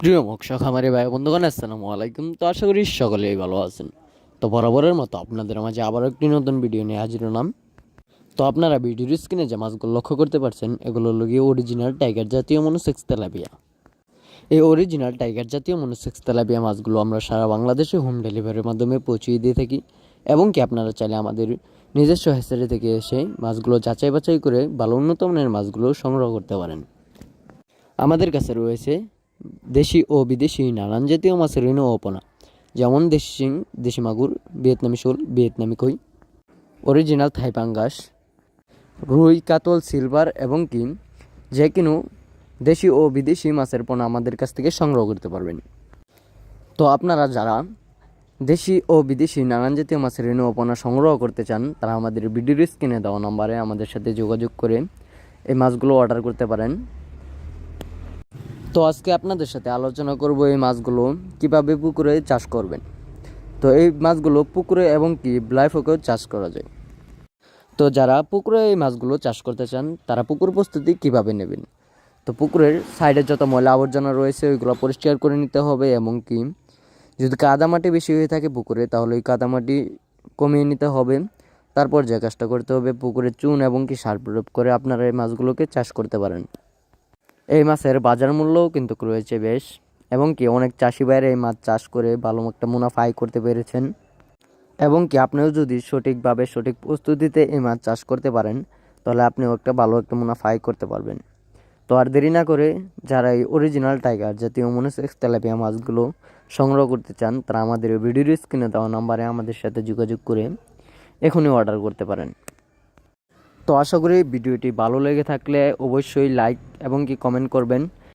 প্রিয় মৎস্য খামারি ভাই বন্ধুগণ, আসসালামু আলাইকুম। তো আশা করি সকলেই ভালো আছেন। তো বরাবরের মতো আপনাদের মাঝে আবার একটি নতুন ভিডিও নিয়ে হাজির হলাম। তো আপনারা ভিডিওর স্ক্রিনে যে মাছগুলো লক্ষ্য করতে পারছেন, এগুলো লগিয়ে অরিজিনাল টাইগার জাতীয় মনোসেক্স তেলাপিয়া। এই অরিজিনাল টাইগার জাতীয় মনোসেক্স তেলাপিয়া মাছগুলো আমরা সারা বাংলাদেশে হোম ডেলিভারির মাধ্যমে পৌঁছিয়ে দিয়ে থাকি। এবং কি আপনারা চাইলে আমাদের নিজস্ব হেসারি থেকে এসে মাছগুলো যাচাই বাছাই করে ভালো উন্নত মানের মাছগুলো সংগ্রহ করতে পারেন। আমাদের কাছে রয়েছে দেশি ও বিদেশি নানান জাতীয় মাছের ঋণ ও পোনা যেমন দেশি শিং, দেশি মাগুর, ভিয়েতনামি শোল, ভিয়েতনামি কই অরিজিনাল থাই পাঙ্গাস, রুই, কাতল, সিলভার এবং কি যে কিনো দেশি ও বিদেশি মাছের পোনা আমাদের কাছ থেকে সংগ্রহ করতে পারবেন। তো আপনারা যারা দেশি ও বিদেশি নানান জাতীয় মাছের ঋণ ও পোনা সংগ্রহ করতে চান, তারা আমাদের ভিডিওর স্ক্রিনে দেওয়া নম্বরে আমাদের সাথে যোগাযোগ করে এই মাছগুলো অর্ডার করতে পারেন। তো আজকে আপনাদের সাথে আলোচনা করব এই মাছগুলো কীভাবে পুকুরে চাষ করবেন। তো এই মাছগুলো পুকুরে এবং কি ব্লাইফকেও চাষ করা যায়। তো যারা পুকুরে এই মাছগুলো চাষ করতে চান, তারা পুকুর প্রস্তুতি কীভাবে নেবেন? তো পুকুরের সাইডে যত ময়লা আবর্জনা রয়েছে, ওইগুলো পরিষ্কার করে নিতে হবে এবং কি যদি কাদামাটি বেশি হয়ে থাকে পুকুরে, তাহলে ওই কাদামাটি কমিয়ে নিতে হবে। তারপর যে কাজটা করতে হবে, পুকুরে চুন এবং কি সার প্রয়োগ করে আপনারা এই মাছগুলোকে চাষ করতে পারেন। এই মাছের বাজার মূল্যও কিন্তু রয়েছে বেশ, এবং কি অনেক চাষি ভাইয়েরা এই মাছ চাষ করে ভালো একটা মুনাফা আয় করতে পেরেছেন। এবং কি আপনিও যদি সঠিকভাবে সঠিক প্রস্তুতিতে এই মাছ চাষ করতে পারেন, তাহলে আপনিও একটা ভালো একটা মুনাফা আয় করতে পারবেন। তো আর দেরি না করে যারা এই অরিজিনাল টাইগার জাতীয় মনোসেক্স তেলাপিয়া মাছগুলো সংগ্রহ করতে চান, তারা আমাদের ভিডিওর স্ক্রিনে দেওয়া নাম্বারে আমাদের সাথে যোগাযোগ করে এখনই অর্ডার করতে পারেন। তো আশা করি ভিডিওটি ভালো লেগে থাকলে অবশ্যই লাইক এবং কি কমেন্ট করবেন?